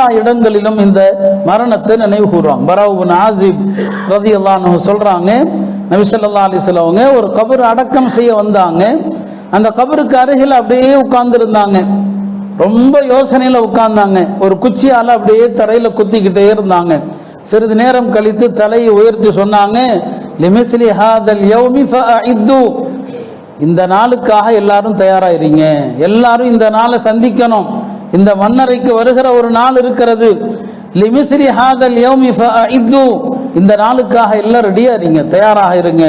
எல்லா இடங்களிலும் இந்த மரணத்தை நினைவு கூறுவாங்க. பராவுபின் ஆசிப் ரதி சொல்றாங்க நபிசல்லா அலிஸ்லவங்க ஒரு கபர் அடக்கம் செய்ய வந்தாங்க. அந்த கபருக்கு அருகில் அப்படியே உட்கார்ந்து இருந்தாங்க ரொம்ப யோசனையில உட்கார்ந்தாங்க. ஒரு குச்சியால அப்படியே தரையில குத்திக்கிட்டே இருந்தாங்க. சிறிது நேரம் கழித்து தலையை உயர்த்தி சொன்னாங்க லிமிஸ்லி ஹாதல் யௌமி இந்த நாளுக்காக எல்லாரும் தயாராகிறீங்க எல்லாரும் இந்த நாளை சந்திக்கணும். இந்த மன்னரைக்கு வருகிற ஒரு நாள் இருக்கிறது. லிமிஸ்ரி ஹாதல் யௌமி இந்த நாளுக்காக எல்லாம் ரெடியா இருங்க தயாராக இருங்க.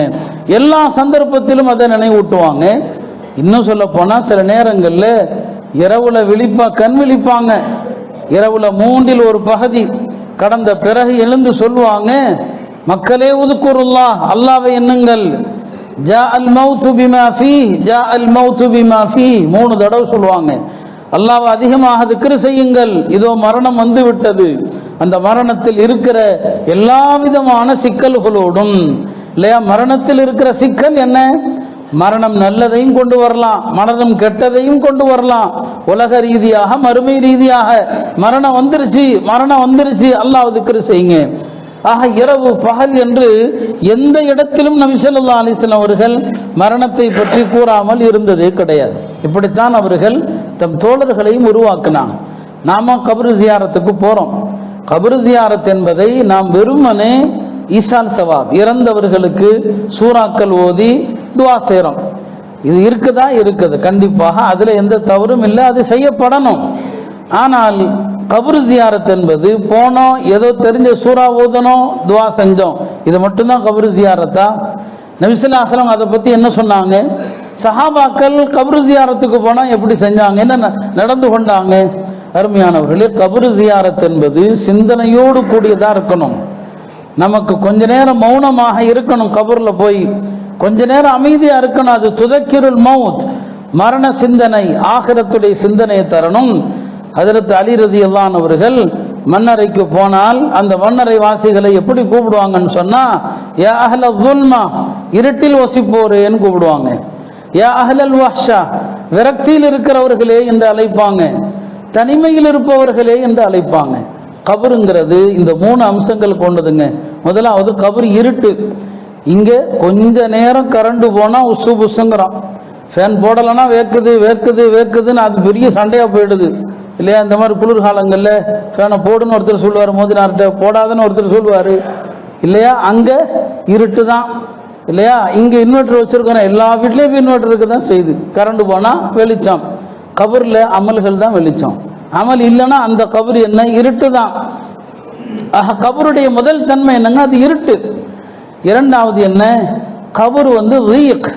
எல்லா சந்தர்ப்பத்திலும் அதை நினைவூட்டுவாங்க. இன்னும் சொல்ல போனா சில நேரங்கள்ல இரவுல விழிப்பா கண் விழிப்பாங்க. இரவுல மூன்றில் ஒரு பகுதி. கடந்த பிறகு எழுந்து சொல்லுவாங்க மக்களே உதுக்குருல்லா அல்லாவை எண்ணுங்கள். ஜா அல் மௌத்து பிமா ஜ ஜா அல் மௌத்து பிமா மூணு தடவை சொல்லுவாங்க. அல்லாவை அதிகமாக திக்ரு செய்யுங்கள். இதோ மரணம் வந்து விட்டது அந்த மரணத்தில் இருக்கிற எல்லா விதமான சிக்கல்களோடும் இல்லையா? மரணத்தில் இருக்கிற சிக்கல் என்ன? மரணம் நல்லதையும் கொண்டு வரலாம். மரணம் கெட்டதையும் கொண்டு வரலாம். உலக ரீதியாக மறுமை ரீதியாக மரணம் வந்துருச்சு மரணம் வந்துருச்சு. அல்லாஹ் திக்ரு செய்யுங்க. ஆக இரவு பகல் என்று எந்த இடத்திலும் நபி அலிஸ்லாம் அவர்கள் மரணத்தை பற்றி கூறாமல் இருந்ததே கிடையாது. இப்படித்தான் அவர்கள் தம் தோழர்களையும் உருவாக்கினாங்க. நாம கபரு ஜியாரத்துக்கு போறோம். கபரு ஜியாரத் என்பதை நாம் வெறுமனே ஈசால் சவாப் இறந்தவர்களுக்கு சூறாக்கள் ஓதி துவா செய்கிறோம் இது இருக்குதா? இருக்குது. கண்டிப்பாக அதில் எந்த தவறும் இல்லை. அது செய்யப்படணும். ஆனால் கபரு ஜியாரத் என்பது போனோம் ஏதோ தெரிஞ்ச சூறா ஓதனோம் துவா செஞ்சோம். இது மட்டும்தான் கபரு ஜியாரத்தா? நபிசுல்லாஸ்லாம் அதை பற்றி என்ன சொன்னாங்க? சஹாபாக்கள் கபரு ஜியாரத்துக்கு போனால் எப்படி செஞ்சாங்க? என்ன ந- நடந்து கொண்டாங்க? அருமையானவர்களே கபரு ஜியாரத் என்பது சிந்தனையோடு கூடியதாக இருக்கணும். நமக்கு கொஞ்ச நேரம் மௌனமாக இருக்கணும் கபூரில் போய். கொஞ்ச நேரம் அமைதியாக இருக்கணும். அது துதக்கிருள் மவுத் மரண சிந்தனை ஆகிரத்துடைய சிந்தனையை தரணும். அதற்கு அலிரதி ரதியல்லான் அவர்கள் மன்னரைக்கு போனால் அந்த மன்னரை வாசிகளை எப்படி கூப்பிடுவாங்கன்னு சொன்னா யா அஹ்ல துல்மா இருட்டில் வசிப்போரேன்னு கூப்பிடுவாங்க. யா அஹ்லல் வாஷா விரக்தியில் இருக்கிறவர்களே என்று அழைப்பாங்க. தனிமையில் இருப்பவர்களே என்று அழைப்பாங்க. கபருங்கிறது இந்த மூணு அம்சங்கள் கொண்டதுங்க. முதலாவது கபர் இருட்டு. இங்கே கொஞ்ச நேரம் கரண்டு போனால் உசு புசுங்கிறான். ஃபேன் போடலைன்னா வேக்குது வேக்குது வேக்குதுன்னு அது பெரிய சண்டையாக போயிடுது. இல்லையா? இந்த மாதிரி குளிர்காலங்களில் ஃபேனை போடுன்னு ஒருத்தர் சொல்லுவார் மோதினார்கிட்ட போடாதுன்னு ஒருத்தர் சொல்லுவார். இல்லையா? அங்கே இருட்டு தான் இல்லையா? இங்கே இன்வெர்டர் வச்சுருக்கோம் எல்லா வீட்லேயும் இன்வெர்டர் இருக்க தான் செய்யுது கரண்ட் போனால் வெளிச்சம். கபரில் அமல்கள் தான் வெளிச்சம். அமல் இல்லைன்னா அந்த கபர் என்ன? இருட்டு தான். ஆக கபருடைய முதல் தன்மை என்னங்க அது இருட்டு. இரண்டாவது என்ன? கபர் வந்து ரீக்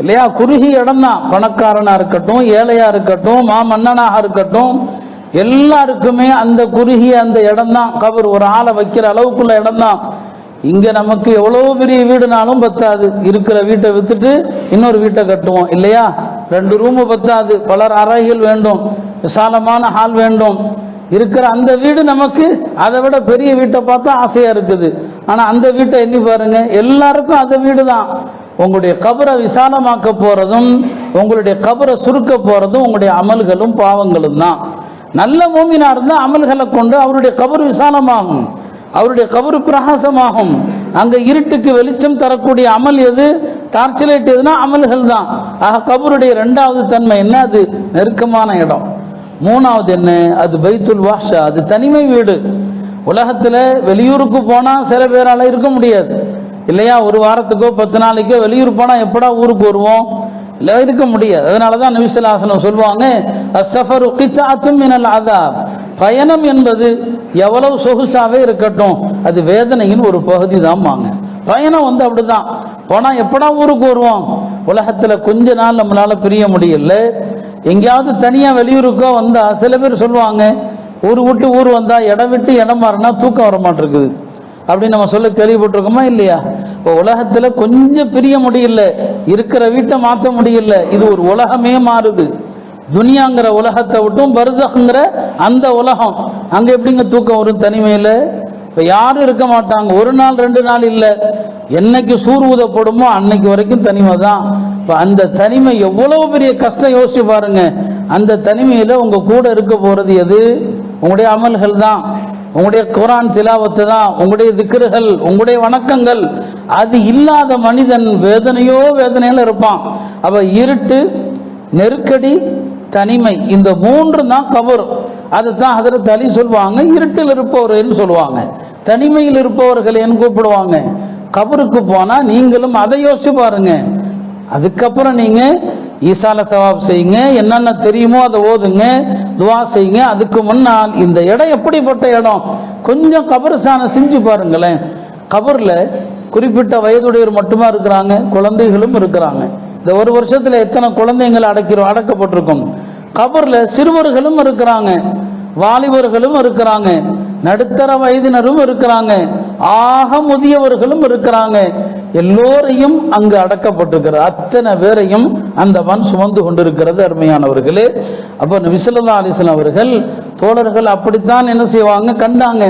இல்லையா? குறுகிய இடம் தான். பணக்காரனாக இருக்கட்டும் ஏழையாக இருக்கட்டும் மாமன்னனாக இருக்கட்டும் எல்லாருக்குமே அந்த குறுகிய அந்த இடம் தான். கபர் ஒரு ஆளை வைக்கிற அளவுக்குள்ள இடம் தான். இங்கே நமக்கு எவ்வளோ பெரிய வீடுனாலும் பத்தாது. இருக்கிற வீட்டை விற்றுட்டு இன்னொரு வீட்டை கட்டுவோம். இல்லையா? ரெண்டு ரூமு பத்தாது. பலர் அறைகள் வேண்டும். விசாலமான ஹால் வேண்டும். இருக்கிற அந்த வீடு நமக்கு அதை விட பெரிய வீட்டை பார்த்தா ஆசையாக இருக்குது. ஆனால் அந்த வீட்டை எண்ணி பாருங்க. எல்லாருக்கும் அந்த வீடு தான் உங்களுடைய கபரை விசாலமாக்க போகிறதும் உங்களுடைய கபரை சுருக்க போகிறதும் உங்களுடைய அமல்களும் பாவங்களும் தான். நல்ல மூமினா இருந்தால் அமல்களை கொண்டு அவருடைய கபர் விசாலமாகும். அவருடைய கபரு பிரகாசமாகும். அங்க இருட்டுக்கு வெளிச்சம் தரக்கூடிய அமல் எது? டார்ச் லைட் எதுனா அமல்கள் தான். ஆக கபருடைய ரெண்டாவது தன்மை என்ன அது? நெருக்கமான இடம். மூணாவது என்ன? அது பைத்துல் வாஷா அது தனிமை வீடு. உலகத்தில் வெளியூருக்கு போனால் சில பேரால் இருக்க முடியாது. இல்லையா? ஒரு வாரத்துக்கோ பத்து நாளைக்கோ வெளியூர் போனால் எப்படா ஊருக்கு வருவோம்? இல்லை இருக்க முடியாது. அதனால தான் நபிசல்லாசனம் சொல்லுவாங்க அஸ்ஸஃபரு கித்தாத்தும் மினல் அதாப் பயணம் என்பது எவ்வளவு சொகுசாகவே இருக்கட்டும் அது வேதனையின் ஒரு பகுதி தான் பயணம் வந்து அப்படிதான். போனால் எப்படா ஊருக்கு வருவோம்? உலகத்தில் கொஞ்ச நாள் நம்மளால் பிரிய முடியல. எங்கேயாவது தனியாக வெளியூருக்கோ வந்தால் சில பேர் சொல்லுவாங்க ஊர் விட்டு ஊர் வந்தால் இடம் விட்டு இடம் மாறினா தூக்கம் வர மாட்டிருக்குது. அப்படின்னு நம்ம சொல்ல கேள்விப்பட்டிருக்கோமா இல்லையா? இப்போ உலகத்தில் கொஞ்சம் பிரிய முடியல இருக்கிற வீட்டை மாற்ற முடியல இது ஒரு உலகமே மாறுது. துனியாங்கிற உலகத்தை விட்டும் பருதங்கிற அந்த உலகம். அங்கே எப்படிங்க தூக்கம் வரும் தனிமையில்? இப்போ யாரும் இருக்க மாட்டாங்க. ஒரு நாள் ரெண்டு நாள் இல்லை. என்னைக்கு சூர் ஊதப்படுமோ அன்னைக்கு வரைக்கும் தனிமை தான். இப்போ அந்த தனிமை எவ்வளவு பெரிய கஷ்டம் யோசிச்சு பாருங்க. அந்த தனிமையில் உங்கள் கூட இருக்க போகிறது எது? உங்களுடைய அமல்கள் தான். உங்களுடைய குரான் திலாவத்து தான். உங்களுடைய திக்கர்கள் உங்களுடைய வணக்கங்கள். அது இல்லாத மனிதன் வேதனையோ வேதனையில் இருப்பான். அப்ப இருட்டு நெருக்கடி தனிமை. இந்த மூன்று தான் கபர். அதுதான் ஹதரத் அலி சொல்லுவாங்க இருட்டில் இருப்பவர்கள்னு சொல்லுவாங்க தனிமையில் இருப்பவர்களேன்னு கூப்பிடுவாங்க. கபருக்கு போனால் நீங்களும் அதை யோசிச்சு பாருங்க. அதுக்கப்புறம் நீங்க ஈசால சவாப் செய்யுங்க என்னென்ன தெரியுமோ அதை ஓதுங்க துவா செய்யுங்க. அதுக்கு முன்னால் இந்த இடம் எப்படிப்பட்ட இடம்? கொஞ்சம் கபருசான செஞ்சு பாருங்களேன். கபரில் குறிப்பிட்ட வயதுடையவர் மட்டுமா இருக்கிறாங்க குழந்தைகளும் இருக்கிறாங்க. இந்த ஒரு வருஷத்துல எத்தனை குழந்தைங்கள் அடக்கிறோம் அடக்கப்பட்டிருக்கும். கபர்ல சிறுவர்களும் இருக்கிறாங்க வாலிபர்களும் இருக்கிறாங்க நடுத்தர வயதினரும் இருக்கிறாங்க ஆக முதியவர்களும் இருக்கிறாங்க. எல்லோரையும் அங்கு அடக்கப்பட்டிருக்கிற அத்தனை பேரையும் அந்த மண் சுமந்து கொண்டிருக்கிறது அருமையானவர்களே. அப்போ விசலதா அலிஸ்லாம் அவர்கள் தோழர்கள் அப்படித்தான் என்ன செய்வாங்க கண்டாங்க.